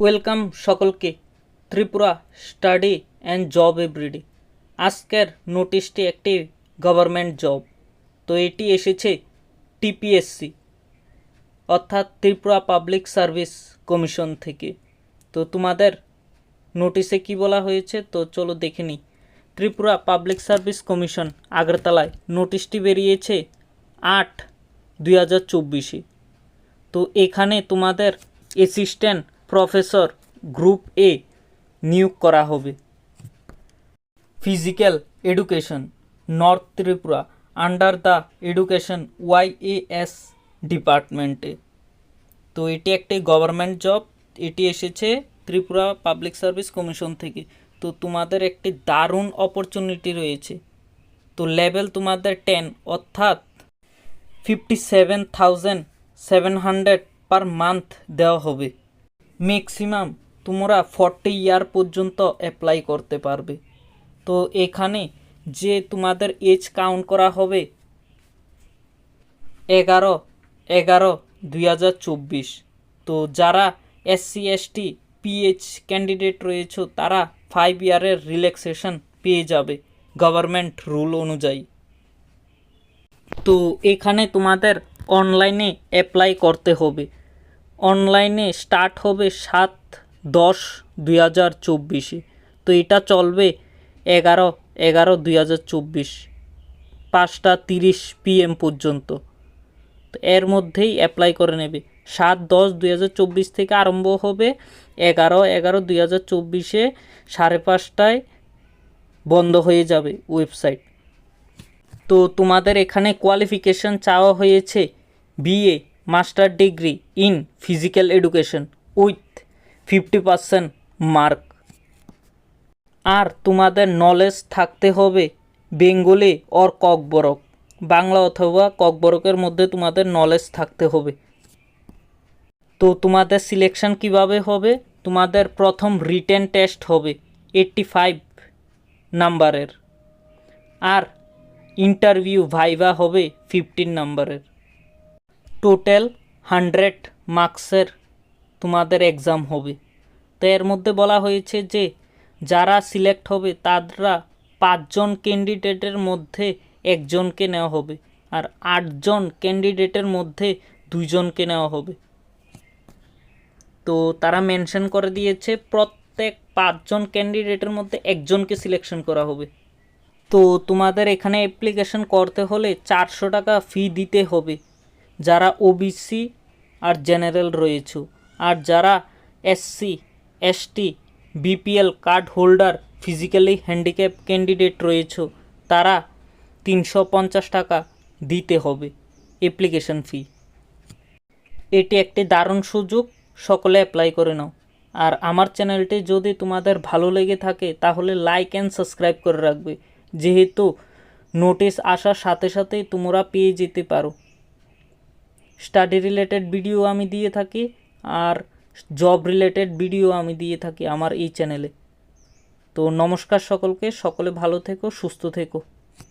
Welcome সকলকে। Tripura study and job everyday. আজকের নোটিশটি একটি গভর্নমেন্ট জব, তো এটি এসেছে টিপিএসসি, অর্থাৎ ত্রিপুরা পাবলিক সার্ভিস কমিশন থেকে। তো তোমাদের নোটিশে কি বলা হয়েছে? তো চলো দেখে নিই। ত্রিপুরা পাবলিক সার্ভিস কমিশন আগরতলায় নোটিশটি বেরিয়েছে আট দুই হাজার চব্বিশে। তো এখানে তোমাদের অ্যাসিস্ট্যান্ট প্রফেসর গ্রুপ এ নিয়োগ করা হবে। Physical education, North Tripura, under the education YAS ডিপার্টমেন্টে। তো এটি একটি গভর্নমেন্ট জব, এটি এসেছে ত্রিপুরা পাবলিক সার্ভিস কমিশন থেকে। তো তোমাদের একটি দারুণ অপরচুনিটি রয়েছে। তো লেভেল তোমাদের টেন, অর্থাৎ fifty seven thousand seven hundred per month দেওয়া হবে। ম্যাক্সিমাম তোমরা ফর্টি ইয়ার পর্যন্ত অ্যাপ্লাই করতে পারবে। তো এখানে যে তোমাদের এজ কাউন্ট করা হবে, এগারো এগারো, দুই হাজার চব্বিশ। তো যারা এসসি এসটি পিএইচ ক্যান্ডিডেট রয়েছে, তারা ফাইভ ইয়ারের রিল্যাক্সেশন পেয়ে যাবে গভর্নমেন্ট রুল অনুযায়ী। তো এখানে তোমাদের অনলাইনে অ্যাপ্লাই করতে হবে। অনলাইনে স্টার্ট হবে সাত দশ দুই হাজার চব্বিশে। তো এটা চলবে এগারো এগারো দুই হাজার চব্বিশ, পাঁচটা তিরিশ পিএম পর্যন্ত। তো এর মধ্যেই অ্যাপ্লাই করে নেবে। সাত দশ দুই হাজার চব্বিশ থেকে আরম্ভ হবে এগারো এগারো দুই হাজার চব্বিশে সাড়ে পাঁচটায় বন্ধ হয়ে যাবে ওয়েবসাইট তো তোমাদের এখানে কোয়ালিফিকেশন চাওয়া হয়েছে BA master degree in physical education with fifty percent mark. আর তোমাদের নলেজ থাকতে হবে বেঙ্গলি অর ককবরক। বাংলা অথবা ককবরকের মধ্যে তোমাদের নলেজ থাকতে হবে। তো তোমাদের সিলেকশন কীভাবে হবে? তোমাদের প্রথম রিটেন টেস্ট হবে এইট্টি ফাইভ নাম্বারের আর ইন্টারভিউ ভাইভা হবে ফিফটিন নাম্বারের টোটাল হান্ড্রেড মার্কসের তোমাদের এক্সাম হবে। তো এর মধ্যে বলা হয়েছে যে, যারা সিলেক্ট হবে তারা পাঁচজন ক্যান্ডিডেটের মধ্যে একজনকে নেওয়া হবে আর আটজন ক্যান্ডিডেটের মধ্যে দুইজনকে নেওয়া হবে। তো তারা মেনশন করে দিয়েছে, প্রত্যেক পাঁচজন ক্যান্ডিডেটের মধ্যে একজনকে সিলেকশন করা হবে। তো তোমাদের এখানে অ্যাপ্লিকেশন করতে হলে চারশো টাকা ফি দিতে হবে। যারা ওবিসি আর জেনারেল রয়েছে আর যারা SC ST BPL card holder physically handicap candidate রয়েছে, তারা তিনশো পঞ্চাশ টাকা দিতে হবে অ্যাপ্লিকেশন ফি এটি একটি দারুণ সুযোগ, সকলে অ্যাপ্লাই করে নাও। আর আমার চ্যানেলটি যদি তোমাদের ভালো লেগে থাকে, তাহলে লাইক অ্যান্ড সাবস্ক্রাইব করে রাখবে। যেহেতু নোটিশ আসার সাথে সাথেই তোমরা পেয়ে যেতে পারো। স্টাডি রিলেটেড ভিডিও আমি দিয়ে থাকি আর জব রিলেটেড ভিডিও আমি দিয়ে থাকি আমার এই চ্যানেলে তো নমস্কার সকলকে, সকলে ভালো থেকো, সুস্থ থেকো।